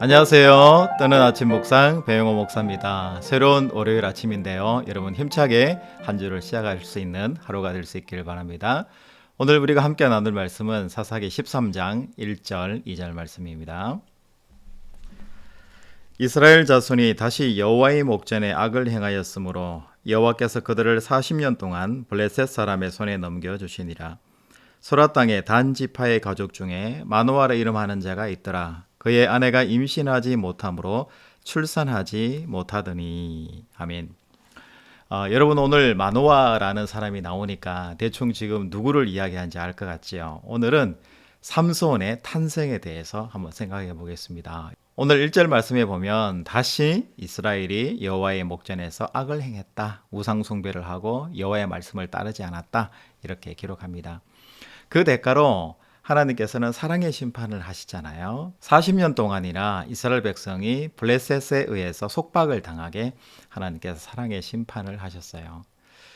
안녕하세요. 뜨는 아침 목상 배영호 목사입니다. 새로운 월요일 아침인데요. 여러분 힘차게 한 주를 시작할 수 있는 하루가 될 수 있기를 바랍니다. 오늘 우리가 함께 나눌 말씀은 사사기 13장 1절 2절 말씀입니다. 이스라엘 자손이 다시 여호와의 목전에 악을 행하였으므로 여호와께서 그들을 40년 동안 블레셋 사람의 손에 넘겨 주시니라. 소라 땅에 단 지파의 가족 중에 마노아라 이름하는 자가 있더라. 그의 아내가 임신하지 못하므로 출산하지 못하더니 아멘. 어, 여러분 오늘 마노아라는 사람이 나오니까 대충 지금 누구를 이야기하는지 알 것 같지요. 오늘은 삼손의 탄생에 대해서 한번 생각해 보겠습니다. 오늘 1절 말씀에 보면 다시 이스라엘이 여호와의 목전에서 악을 행했다. 우상 숭배를 하고 여호와의 말씀을 따르지 않았다. 이렇게 기록합니다. 그 대가로 하나님께서는 사랑의 심판을 하시잖아요. 40년 동안이나 이스라엘 백성이 블레셋에 의해서 속박을 당하게 하나님께서 사랑의 심판을 하셨어요.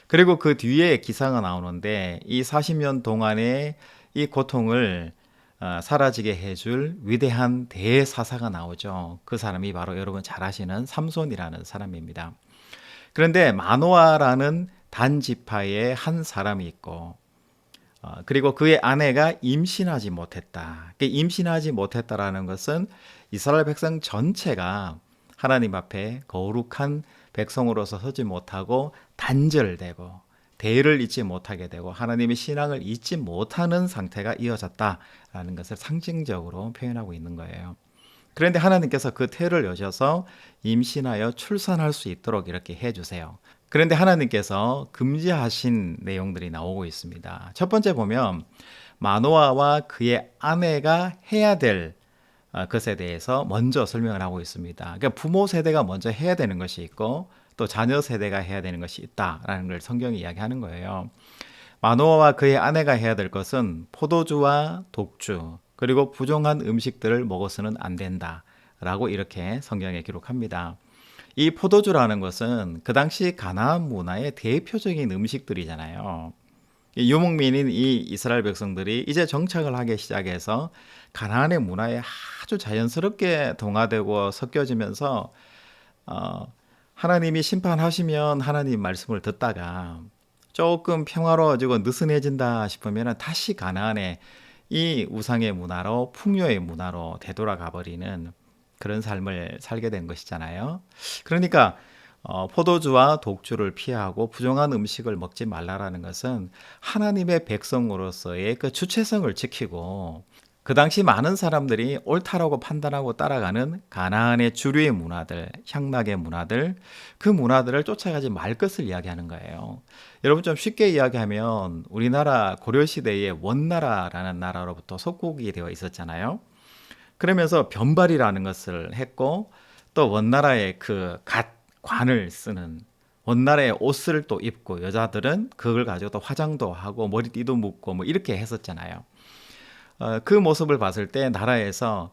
그리고 그 뒤에 기사가 나오는데 이 40년 동안의 이 고통을 어, 사라지게 해줄 위대한 대사사가 나오죠. 그 사람이 바로 여러분 잘 아시는 삼손이라는 사람입니다. 그런데 마노아라는 단지파의 한 사람이 있고 어, 그리고 그의 아내가 임신하지 못했다. 임신하지 못했다라는 것은 이스라엘 백성 전체가 하나님 앞에 거룩한 백성으로서 서지 못하고 단절되고 대를 잊지 못하게 되고 하나님의 신앙을 잊지 못하는 상태가 이어졌다라는 것을 상징적으로 표현하고 있는 거예요. 그런데 하나님께서 그 태를 여셔서 임신하여 출산할 수 있도록 이렇게 해주세요. 그런데 하나님께서 금지하신 내용들이 나오고 있습니다. 첫 번째 보면 마노아와 그의 아내가 해야 될 어, 것에 대해서 먼저 설명을 하고 있습니다. 그러니까 부모 세대가 먼저 해야 되는 것이 있고 또 자녀 세대가 해야 되는 것이 있다라는 걸 성경이 이야기하는 거예요. 마노아와 그의 아내가 해야 될 것은 포도주와 독주 그리고 부정한 음식들을 먹어서는 안 된다라고 이렇게 성경에 기록합니다. 이 포도주라는 것은 그 당시 가나안 문화의 대표적인 음식들이잖아요. 유목민인 이 이스라엘 백성들이 이제 정착을 하기 시작해서 가나안의 문화에 아주 자연스럽게 동화되고 섞여지면서 어, 하나님이 심판하시면 하나님 말씀을 듣다가 조금 평화로워지고 느슨해진다 싶으면 다시 가나안의 이 우상의 문화로 풍요의 문화로 되돌아가 버리는 그런 삶을 살게 된 것이잖아요. 그러니까 어, 포도주와 독주를 피하고 부정한 음식을 먹지 말라라는 것은 하나님의 백성으로서의 그 주체성을 지키고 그 당시 많은 사람들이 옳다라고 판단하고 따라가는 가나안의 주류의 문화들, 향락의 문화들, 그 문화들을 쫓아가지 말 것을 이야기하는 거예요. 여러분 좀 쉽게 이야기하면 우리나라 고려 시대에 원나라라는 나라로부터 속국이 되어 있었잖아요. 그러면서 변발이라는 것을 했고 또 원나라의 그 갓 관을 쓰는 원나라의 옷을 또 입고 여자들은 그걸 가지고 또 화장도 하고 머리띠도 묶고 뭐 이렇게 했었잖아요. 어, 그 모습을 봤을 때 나라에서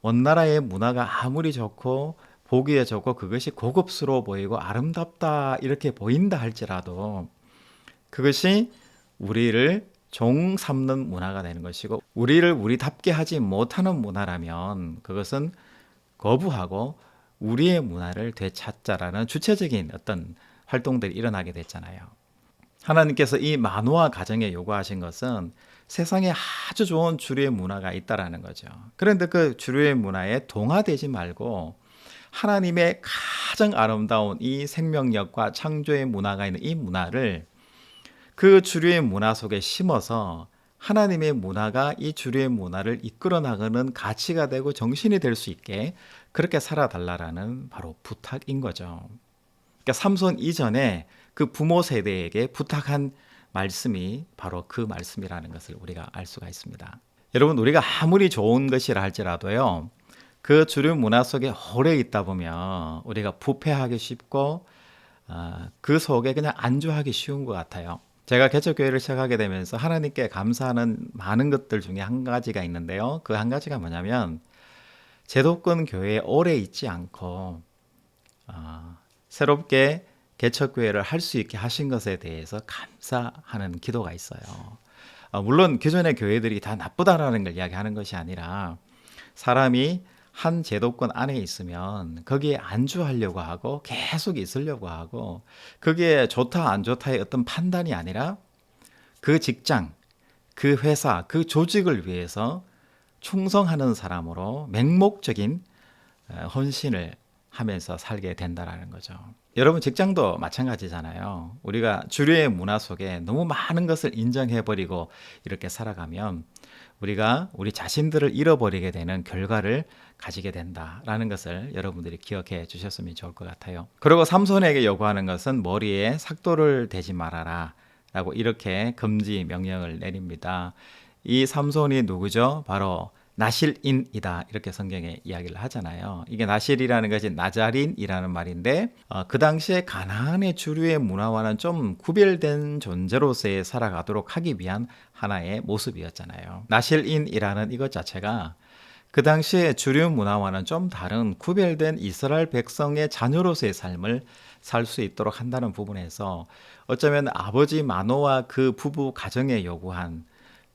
원나라의 문화가 아무리 좋고 보기에 좋고 그것이 고급스러워 보이고 아름답다 이렇게 보인다 할지라도 그것이 우리를 종 삼는 문화가 되는 것이고 우리를 우리답게 하지 못하는 문화라면 그것은 거부하고 우리의 문화를 되찾자라는 주체적인 어떤 활동들이 일어나게 됐잖아요. 하나님께서 이 만호와 가정에 요구하신 것은 세상에 아주 좋은 주류의 문화가 있다라는 거죠. 그런데 그 주류의 문화에 동화되지 말고 하나님의 가장 아름다운 이 생명력과 창조의 문화가 있는 이 문화를 그 주류의 문화 속에 심어서 하나님의 문화가 이 주류의 문화를 이끌어 나가는 가치가 되고 정신이 될 수 있게 그렇게 살아달라라는 바로 부탁인 거죠. 그러니까 삼손 이전에 그 부모 세대에게 부탁한 말씀이 바로 그 말씀이라는 것을 우리가 알 수가 있습니다. 여러분 우리가 아무리 좋은 것이라 할지라도요. 그 주류 문화 속에 오래 있다 보면 우리가 부패하기 쉽고 어, 그 속에 그냥 안주하기 쉬운 것 같아요. 제가 개척교회를 시작하게 되면서 하나님께 감사하는 많은 것들 중에 한 가지가 있는데요. 그 한 가지가 뭐냐면 제도권 교회에 오래 있지 않고 어, 새롭게 개척교회를 할 수 있게 하신 것에 대해서 감사하는 기도가 있어요. 어, 물론 기존의 교회들이 다 나쁘다라는 걸 이야기하는 것이 아니라 사람이 한 제도권 안에 있으면 거기에 안주하려고 하고 계속 있으려고 하고 그게 좋다 안 좋다의 어떤 판단이 아니라 그 직장, 그 회사, 그 조직을 위해서 충성하는 사람으로 맹목적인 어, 헌신을 하면서 살게 된다라는 거죠. 여러분 직장도 마찬가지잖아요. 우리가 주류의 문화 속에 너무 많은 것을 인정해 버리고 이렇게 살아가면 우리가 우리 자신들을 잃어버리게 되는 결과를 가지게 된다라는 것을 여러분들이 기억해 주셨으면 좋을 것 같아요. 그리고 삼손에게 요구하는 것은 머리에 삭도를 대지 말아라 라고 이렇게 금지 명령을 내립니다. 이 삼손이 누구죠? 바로 나실인이다 이렇게 성경에 이야기를 하잖아요. 이게 나실이라는 것이 나자린이라는 말인데 어, 그 당시에 가나안의 주류의 문화와는 좀 구별된 존재로서의 살아가도록 하기 위한 하나의 모습이었잖아요. 나실인이라는 이것 자체가 그 당시에 주류 문화와는 좀 다른 구별된 이스라엘 백성의 자녀로서의 삶을 살 수 있도록 한다는 부분에서 어쩌면 아버지 마노와 그 부부 가정에 요구한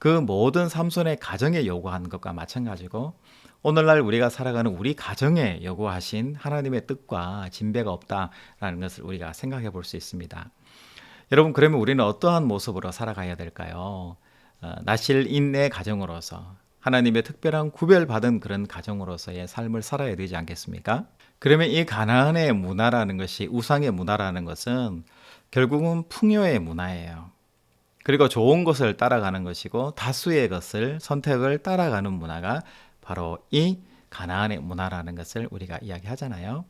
그 모든 삼손의 가정에 요구한 것과 마찬가지고 오늘날 우리가 살아가는 우리 가정에 요구하신 하나님의 뜻과 진배가 없다라는 것을 우리가 생각해 볼 수 있습니다. 여러분 그러면 우리는 어떠한 모습으로 살아가야 될까요? 어, 나실인의 가정으로서 하나님의 특별한 구별받은 그런 가정으로서의 삶을 살아야 되지 않겠습니까? 그러면 이 가나안의 문화라는 것이 우상의 문화라는 것은 결국은 풍요의 문화예요. 그리고 좋은 것을 따라가는 것이고 다수의 것을 선택을 따라가는 문화가 바로 이 가나안의 문화라는 것을 우리가 이야기하잖아요.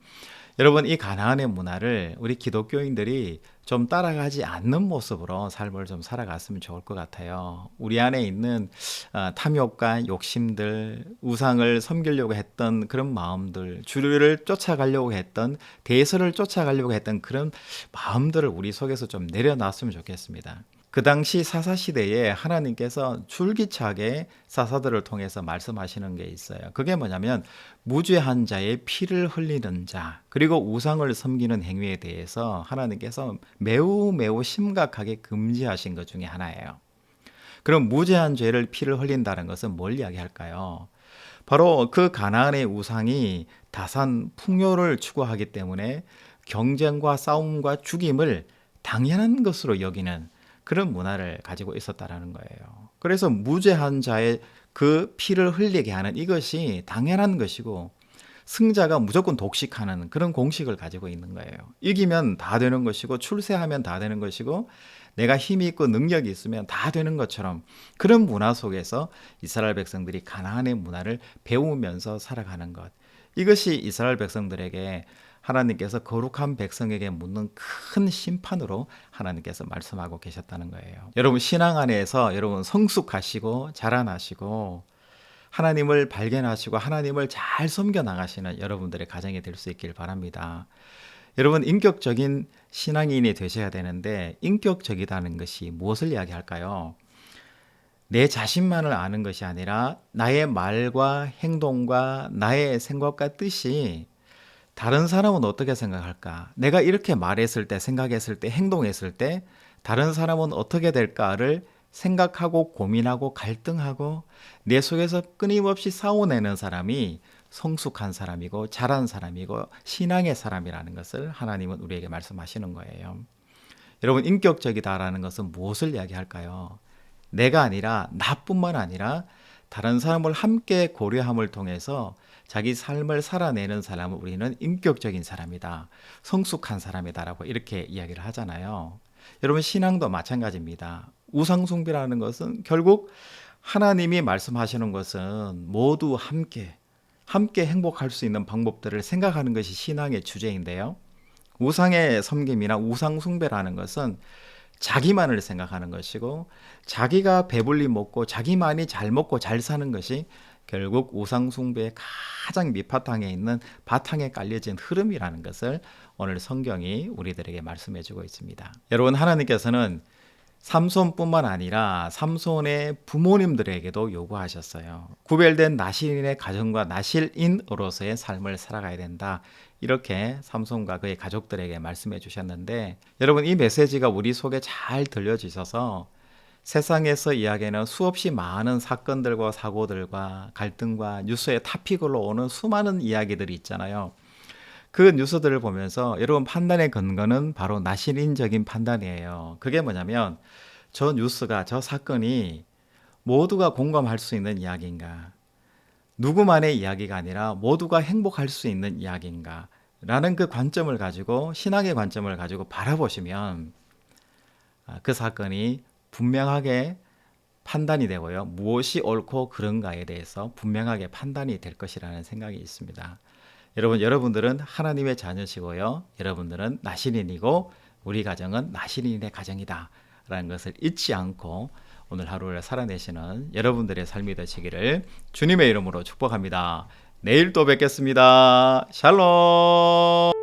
여러분 이 가나안의 문화를 우리 기독교인들이 좀 따라가지 않는 모습으로 삶을 좀 살아갔으면 좋을 것 같아요. 우리 안에 있는 어, 탐욕과 욕심들, 우상을 섬기려고 했던 그런 마음들, 주류를 쫓아가려고 했던 대서를 쫓아가려고 했던 그런 마음들을 우리 속에서 좀 내려놨으면 좋겠습니다. 그 당시 사사 시대에 하나님께서 줄기차게 사사들을 통해서 말씀하시는 게 있어요. 그게 뭐냐면 무죄한 자의 피를 흘리는 자 그리고 우상을 섬기는 행위에 대해서 하나님께서 매우 매우 심각하게 금지하신 것 중에 하나예요. 그럼 무죄한 죄를 피를 흘린다는 것은 뭘 이야기할까요? 바로 그 가나안의 우상이 다산 풍요를 추구하기 때문에 경쟁과 싸움과 죽임을 당연한 것으로 여기는 그런 문화를 가지고 있었다라는 거예요. 그래서 무죄한 자의 그 피를 흘리게 하는 이것이 당연한 것이고 승자가 무조건 독식하는 그런 공식을 가지고 있는 거예요. 이기면 다 되는 것이고 출세하면 다 되는 것이고 내가 힘이 있고 능력이 있으면 다 되는 것처럼 그런 문화 속에서 이스라엘 백성들이 가나안의 문화를 배우면서 살아가는 것. 이것이 이스라엘 백성들에게 하나님께서 거룩한 백성에게 묻는 큰 심판으로 하나님께서 말씀하고 계셨다는 거예요. 여러분 신앙 안에서 여러분 성숙하시고 자라나시고 하나님을 발견하시고 하나님을 잘 섬겨 나가시는 여러분들의 가정이 될 수 있길 바랍니다. 여러분 인격적인 신앙인이 되셔야 되는데 인격적이다는 것이 무엇을 이야기할까요? 내 자신만을 아는 것이 아니라 나의 말과 행동과 나의 생각과 뜻이 다른 사람은 어떻게 생각할까? 내가 이렇게 말했을 때, 생각했을 때, 행동했을 때, 다른 사람은 어떻게 될까를 생각하고 고민하고 갈등하고 내 속에서 끊임없이 싸워내는 사람이 성숙한 사람이고 잘한 사람이고 신앙의 사람이라는 것을 하나님은 우리에게 말씀하시는 거예요. 여러분 인격적이다라는 것은 무엇을 이야기할까요? 내가 아니라 나뿐만 아니라 다른 사람을 함께 고려함을 통해서 자기 삶을 살아내는 사람은 우리는 인격적인 사람이다. 성숙한 사람이다라고 이렇게 이야기를 하잖아요. 여러분 신앙도 마찬가지입니다. 우상숭배라는 것은 결국 하나님이 말씀하시는 것은 모두 함께 함께 행복할 수 있는 방법들을 생각하는 것이 신앙의 주제인데요. 우상의 섬김이나 우상숭배라는 것은 자기만을 생각하는 것이고 자기가 배불리 먹고 자기만이 잘 먹고 잘 사는 것이 결국 우상숭배의 가장 밑바탕에 있는 바탕에 깔려진 흐름이라는 것을 오늘 성경이 우리들에게 말씀해 주고 있습니다. 여러분 하나님께서는 삼손뿐만 아니라 삼손의 부모님들에게도 요구하셨어요. 구별된 나실인의 가정과 나실인으로서의 삶을 살아가야 된다. 이렇게 삼손과 그의 가족들에게 말씀해 주셨는데 여러분 이 메시지가 우리 속에 잘 들려지셔서 세상에서 이야기하는 수없이 많은 사건들과 사고들과 갈등과 뉴스의 타픽으로 오는 수많은 이야기들이 있잖아요. 그 뉴스들을 보면서 여러분 판단의 근거는 바로 나신인적인 판단이에요. 그게 뭐냐면 저 뉴스가 저 사건이 모두가 공감할 수 있는 이야기인가? 누구만의 이야기가 아니라 모두가 행복할 수 있는 이야기인가? 라는 그 관점을 가지고 신앙의 관점을 가지고 바라보시면 아, 그 사건이 분명하게 판단이 되고요. 무엇이 옳고 그른가에 대해서 분명하게 판단이 될 것이라는 생각이 있습니다. 여러분, 여러분들은 하나님의 자녀시고요. 여러분들은 나신인이고 우리 가정은 나신인의 가정이다. 라는 것을 잊지 않고 오늘 하루를 살아내시는 여러분들의 삶이 되시기를 주님의 이름으로 축복합니다. 내일 또 뵙겠습니다. 샬롬.